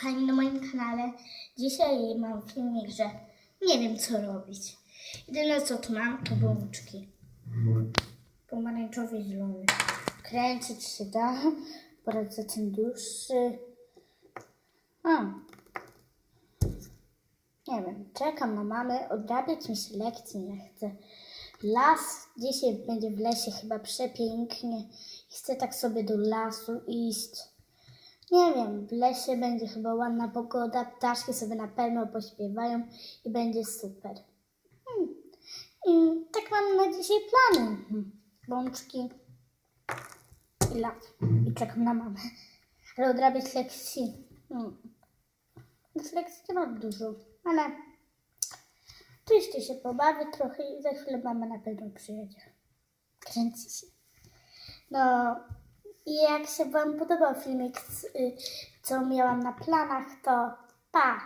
kochani, na moim kanale. Dzisiaj mam filmik, że nie wiem co robić. Jedyne co tu mam to bączki. Pomarańczowy i zielony. Kręcić się da. Poradzę ten dłuższy. A. Nie wiem, czekam na mamę, odrabiać mi się lekcji nie chcę. Las, dzisiaj będzie w lesie chyba przepięknie. Chcę tak sobie do lasu iść. Nie wiem, w lesie będzie chyba ładna pogoda, ptaszki sobie na pewno pośpiewają i będzie super. Hmm. I tak mam na dzisiaj plany. Hmm. Bączki i las. I czekam na mamę. Ale odrabiać lekcji. Hmm. Z lekcji nie mam dużo, ale Czyście się pobawię trochę i za chwilę mama na pewno przyjedzie. Kręci się. No i jak się Wam podobał filmik, y, co miałam na planach, to pa!